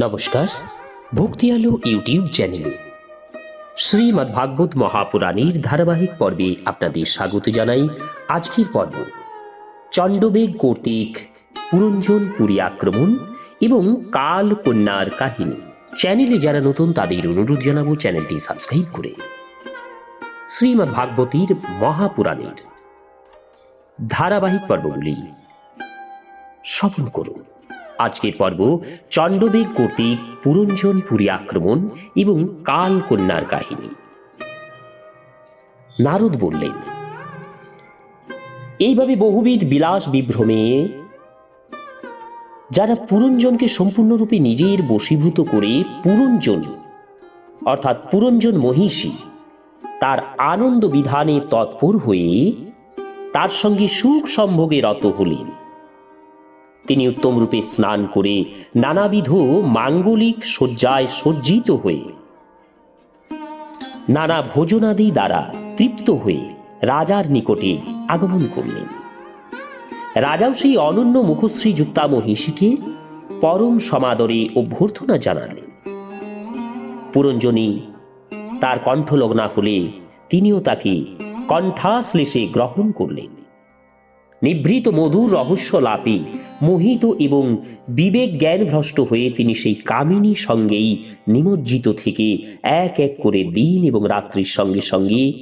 নমস্কার ভক্তি আলো ইউটিউব চ্যানেলে। শ্রীমদ্ ভাগবত মহাপুরাণের ধারাবাহিক পর্বে আপনাদের স্বাগত জানাই আজকের পর্ব। চণ্ডবেগ কর্তৃক পুরঞ্জন পুরী আক্রমণ এবং কাল কন্যার কাহিনী। চ্যানেলে যারা নতুন, তাদের অনুরোধ জানাব চ্যানেলটি সাবস্ক্রাইব করে। শ্রীমদ্ ভাগবতীর মহাপুরাণের ধারাবাহিক পর্বগুলি। শ্রবণ করুন। আজকের পর্ব চণ্ডবেগ কর্তৃক পুরঞ্জন পুরী আক্রমণ এবং কাল কন্যার কাহিনী। নারদ বললেন, এইভাবে বহুবিধ বিলাস বিভ্রমে, যারা পুরঞ্জনকে সম্পূর্ণরূপে নিজের বশীভূত করে পুরঞ্জন, অর্থাৎ পুরঞ্জন মহিষী, তার আনন্দ বিধানে তৎপর হয়ে তার সঙ্গে সুখ সম্ভোগে রত হলেন। তিনি উত্তম রূপে স্নান করে নানাবিধ মাঙ্গলিক শয্যায় সজ্জিত হয়ে, নানা ভোজনাদি দ্বারা তৃপ্ত হয়ে রাজার নিকটে আগমন করলেন। রাজাও সেই অনন্য মুখশ্রী যুক্তা মহিষীকে পরম সমাদরে অভ্যর্থনা জানালেন। পুরঞ্জনী তার কণ্ঠলগ্না হলে তিনিও তাকে কণ্ঠাশ্লেষে গ্রহণ করলেন। নিভৃত মধুর রহস্য লাপে, মোহিত এবং বিবেক জ্ঞান ভ্রষ্ট হয়ে তিনি সেই কামিনী সঙ্গেই নিমজ্জিত থেকে এক এক করে দিন এবং রাত্রির সঙ্গে সঙ্গে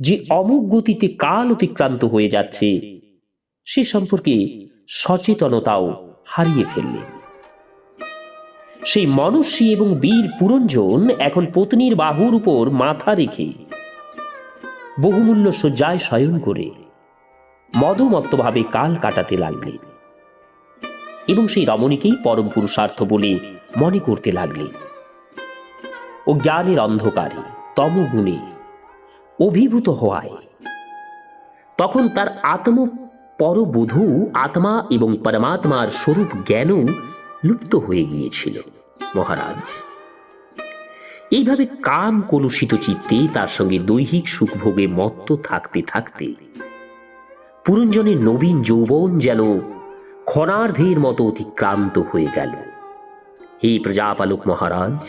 যে অমুক গতিতে কাল অতিক্রান্ত হয়ে যাচ্ছে, সে সম্পর্কে সচেতনতাও হারিয়ে ফেললেন সেই মনুষ্যী এবং বীর পুরঞ্জন এখন পত্নীর বাহুর উপর মাথা রেখে বহুমূল্য শয্যায় শয়ন করে। মদমত্তভাবে কাল কাটাতে লাগলেন। এবং সেই রমণীকেই পরম পুরুষার্থ বলে মনে করতে লাগলেন। ও জ্ঞানের অন্ধকারে তমগুণে অভিভূত হওয়ায় তখন তার আত্ম পরবধূ আত্মা এবং পরমাত্মার স্বরূপ জ্ঞানও লুপ্ত হয়ে গিয়েছিল। মহারাজ, এইভাবে কাম কলুষিত চিত্তে তার সঙ্গে দৈহিক সুখভোগে মত্ত থাকতে থাকতে পুরঞ্জনের নবীন যৌবন যেন ক্ষণার্ধের মতো অতিক্রান্ত হয়ে গেল। হে প্রজাপালক মহারাজ,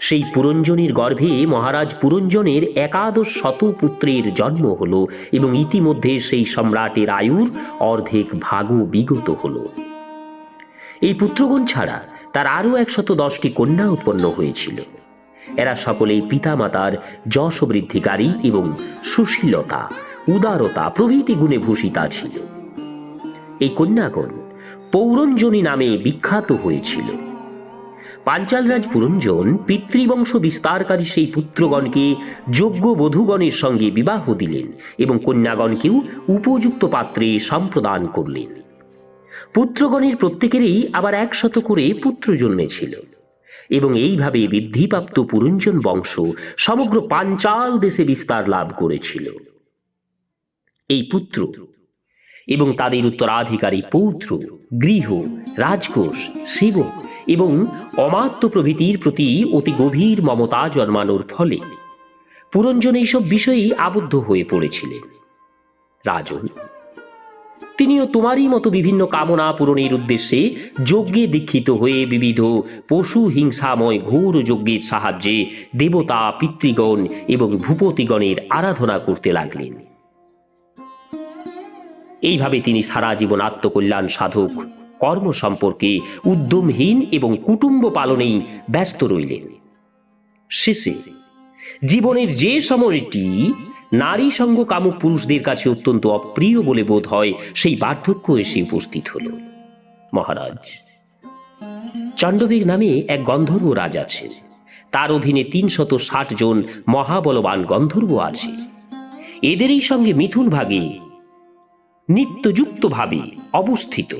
সেই পুরঞ্জনের গর্ভে মহারাজ পুরঞ্জনের একাদশ শত পুত্রের জন্ম হল এবং ইতিমধ্যে সেই সম্রাটের আয়ুর অর্ধেক ভাগও বিগত হল। এই পুত্রগণ ছাড়া তার আরও একশত দশটি কন্যা উৎপন্ন হয়েছিল। এরা সকলেই পিতামাতার যশ বৃদ্ধিকারী এবং সুশীলতা উদারতা প্রভৃতি গুণে ভূষিতা ছিল। এই কন্যাগণ পৌরঞ্জনী নামে বিখ্যাত হয়েছিল। পাঞ্চালরাজ পুরঞ্জন পিতৃবংশ বিস্তারকারী সেই পুত্রগণকে যোগ্য বধূগণের সঙ্গে বিবাহ দিলেন এবং কন্যাগণকেও উপযুক্ত পাত্রে সম্প্রদান করলেন। পুত্রগণের প্রত্যেকেরই আবার একশত করে পুত্র জন্মেছিল এবং এইভাবে বৃদ্ধিপ্রাপ্ত পুরঞ্জন বংশ সমগ্র পাঞ্চাল দেশে বিস্তার লাভ করেছিল। এই পুত্র এবং তাদের উত্তরাধিকারী পৌত্র, গৃহ, রাজকোষ, সেবক এবং অমাত্য প্রভৃতির প্রতি অতি গভীর মমতা জন্মানোর ফলে পুরঞ্জন এইসব বিষয়েই আবদ্ধ হয়ে পড়েছিলেন। রাজন, তিনিও তোমারই মতো বিভিন্ন কামনা পূরণের উদ্দেশ্যে যজ্ঞে দীক্ষিত হয়ে বিবিধ পশু হিংসাময় ঘোর যজ্ঞের সাহায্যে দেবতা, পিতৃগণ এবং ভূপতিগণের আরাধনা করতে লাগলেন। এইভাবে তিনি সারা জীবন আত্মকল্যাণ সাধক, কর্ম সম্পর্কে উদ্যমহীন এবং কুটুম্ব পালনেই ব্যস্ত রইলেন। শেষে জীবনের যে সময়টি নারী সঙ্গ কামুক পুরুষদের কাছে অত্যন্ত অপ্রিয় বলে বোধ হয়, সেই বার্ধক্য এসে উপস্থিত হল। মহারাজ, চণ্ডবেগ নামে এক গন্ধর্ব রাজ আছে তার অধীনে তিনশত ষাট জন মহাবলবান গন্ধর্ব আছে। এদেরই সঙ্গে মিথুন ভাগে নিত্যযুক্তভাবে অবস্থিত।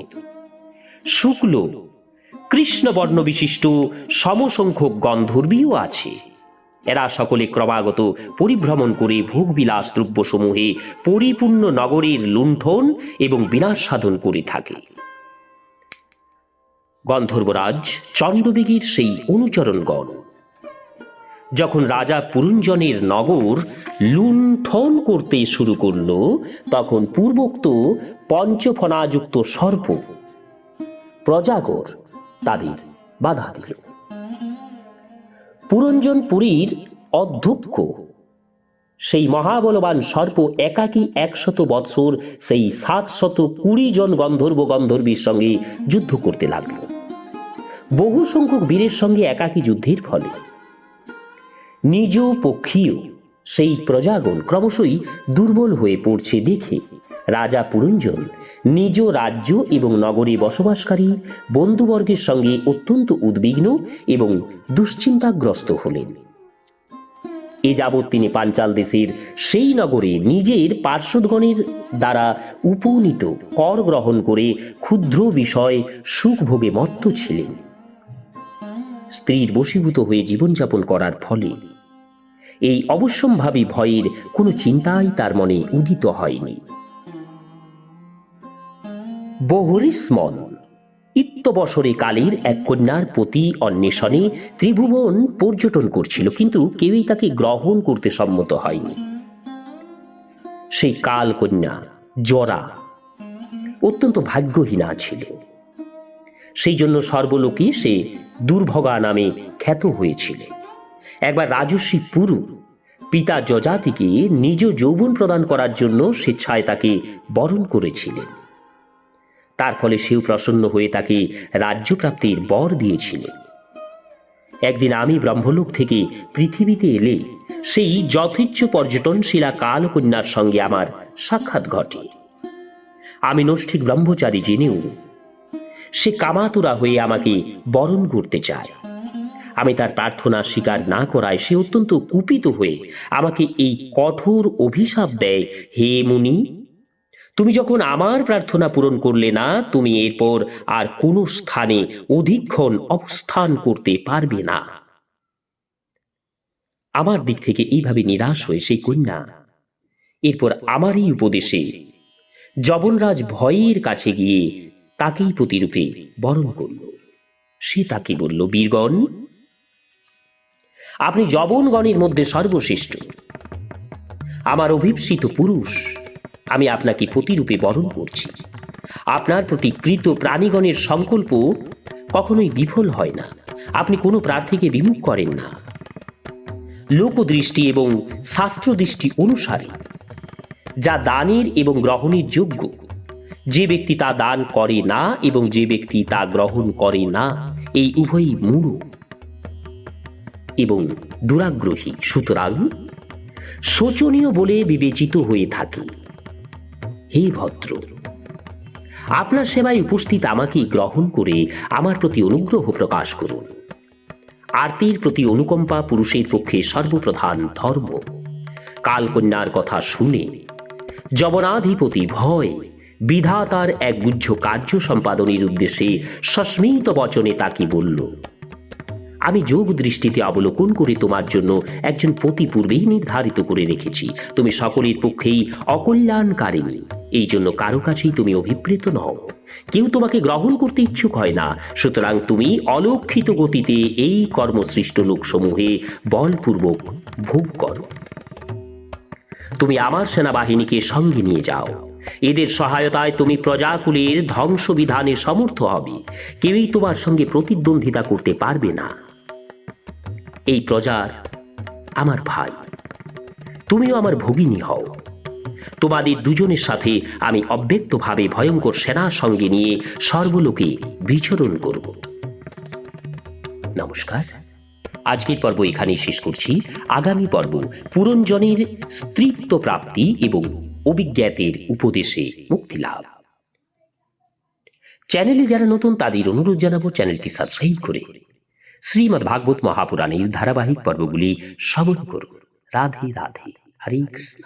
শুক্ল কৃষ্ণবর্ণ বিশিষ্ট সমসংখ্যক গন্ধর্বীও আছে। এরা সকলে ক্রমাগত পরিভ্রমণ করে ভোগবিলাস দ্রব্যসমূহে পরিপূর্ণ নগরীর লুণ্ঠন এবং বিনাশ সাধন করে থাকে। গন্ধর্বরাজ চণ্ডবেগীর সেই অনুচরণগণ যখন রাজা পুরঞ্জনের নগর লুণ্ঠন করতে শুরু করল, তখন পূর্বোক্ত পঞ্চফনাযুক্ত সর্প প্রজাগর তাদের বাধা দিল। পুরঞ্জন পুরীর অধ্যক্ষ, সেই মহাবলবান সর্প একাকী একশত বৎসর সেই সাতশত কুড়ি জন গন্ধর্ব গন্ধর্বীর সঙ্গে যুদ্ধ করতে লাগল। বহু সংখ্যক বীরের সঙ্গে একাকী যুদ্ধের ফলে নিজ পক্ষীয় সেই প্রজাগণ ক্রমশই দুর্বল হয়ে পড়ছে দেখে রাজা পুরঞ্জন নিজ রাজ্য এবং নগরে বসবাসকারী বন্ধুবর্গের সঙ্গে অত্যন্ত উদ্বিগ্ন এবং দুশ্চিন্তাগ্রস্ত হলেন। এ যাবৎ তিনি পাঞ্চাল দেশের সেই নগরে নিজের পার্শ্বদগণের দ্বারা উপনীত কর গ্রহণ করে ক্ষুদ্র বিষয় সুখভোগে মত্ত ছিলেন। স্ত্রীর বশীভূত হয়ে জীবনযাপন করার ফলে এই অবশ্যম্ভাবী ভয়ের কোনো চিন্তাই তার মনে উদিত হয়নি। বহুরিস্মন ইত্যবসরে কালের এক কন্যার প্রতি অন্বেষণে ত্রিভুবন পর্যটন করছিল, কিন্তু কেউই তাকে গ্রহণ করতে সম্মত হয়নি। সেই কাল কন্যা জরা অত্যন্ত ভাগ্যহীনা ছিল। সেই জন্য সর্বলোকে সে দুর্ভগা নামে খ্যাত হয়েছিল। একবার রাজস্বী পুরু পিতা যজাতিকে নিজ যৌবন প্রদান করার জন্য স্বেচ্ছায় তাকে বরণ করেছিলেন। তার ফলে সেও প্রসন্ন হয়ে তাকে রাজ্যপ্রাপ্তির বর দিয়েছিলেন। একদিন আমি ব্রহ্মলোক থেকে পৃথিবীতে এলে সেই যথেচ্ছ পর্যটনশীলা কালকন্যার সঙ্গে আমার সাক্ষাৎ ঘটে। আমি নষ্ঠিক ব্রহ্মচারী জেনেও সে কামাতুরা হয়ে আমাকে বরণ করতে চায়। আমি তার প্রার্থনা স্বীকার না করায় সে অত্যন্ত কুপিত হয়ে আমাকে এই কঠোর অভিশাপ দেয়। হে মুনি, তুমি যখন আমার প্রার্থনা পূরণ করলে না, তুমি এরপর আর কোনো স্থানে অধিকক্ষণ অবস্থান করতে পারবে না। আমার দিক থেকে এইভাবে নিরাশ হয়ে সেই কন্যা, এরপর আমার এই উপদেশে জবনরাজ ভয়ের কাছে গিয়ে তাকেই প্রতিরূপে বরণ করল। সে তাকে বলল, বীরগণ আপনি জবনগণের মধ্যে সর্বশ্রেষ্ঠ। আমার অভিপ্সিত পুরুষ, আমি আপনাকে প্রতিরূপে বরণ করছি। আপনার প্রতি কৃত প্রাণীগণের সংকল্প কখনোই বিফল হয় না। আপনি কোনো প্রার্থীকে বিমুখ করেন না। লোকদৃষ্টি এবং শাস্ত্রদৃষ্টি অনুসারে, যা দানের এবং গ্রহণের যোগ্য, যে ব্যক্তি তা দান করে না এবং যে ব্যক্তি তা গ্রহণ করে না, এই উভয়ই মূঢ় এবং দুরাগ্রহী। সুতরাং শোচনীয় বলে বিবেচিত হয়ে থাকে। হে ভদ্র, আপনার সেবায় উপস্থিত আমাকে গ্রহণ করে আমার প্রতি অনুগ্রহ প্রকাশ করুন। আরতির প্রতি অনুকম্পা পুরুষের পক্ষে সর্বপ্রধান ধর্ম। কালকন্যার কথা শুনে যবনাধিপতি ভয়, বিধাতার এক গুচ্ছ কার্য সম্পাদনের উদ্দেশ্যে সস্মিত বচনে তাকে বলল আমি যোগ দৃষ্টিতে অবলোকন করে তোমার জন্য একজন পতি পূর্বেই নির্ধারিত করে রেখেছি। তুমি সকলের পক্ষেই অকল্যাণকারিণী। এই জন্য কারও কাছেই তুমি অভিপ্রেত নও। কেউ তোমাকে গ্রহণ করতে ইচ্ছুক হয় না। সুতরাং তুমি অলক্ষিত গতিতে এই কর্মসৃষ্ট লোকসমূহে বলপূর্বক ভোগ করো। তুমি আমার সেনাবাহিনীকে সঙ্গে নিয়ে যাও। এদের সহায়তায় তুমি প্রজাকুলের ধ্বংস বিধানে সমর্থ হবে। কেউই তোমার সঙ্গে প্রতিদ্বন্দ্বিতা করতে পারবে না। এই প্রজার আমার ভাই। তুমিও আমার ভগিনী হও। তোমাদের দুজনের সাথে আমি অব্যক্তভাবে ভয়ঙ্কর সেনার সঙ্গে নিয়ে সর্বলোকে বিচরণ করব। নমস্কার। আজকের পর্ব এখানেই শেষ করছি। আগামী পর্ব পুরঞ্জনের স্ত্রীত্ব প্রাপ্তি এবং অভিজ্ঞাতের উপদেশে মুক্তি লাভ। চ্যানেলে যারা নতুন তাদের অনুরোধ জানাব, চ্যানেলটি সাবস্ক্রাইব করে শ্রীমদ্ ভাগবত মহাপুরাণের ধারাবাহিক পর্বগুলি শ্রবণ করুন। রাধে রাধে। হরে কৃষ্ণ।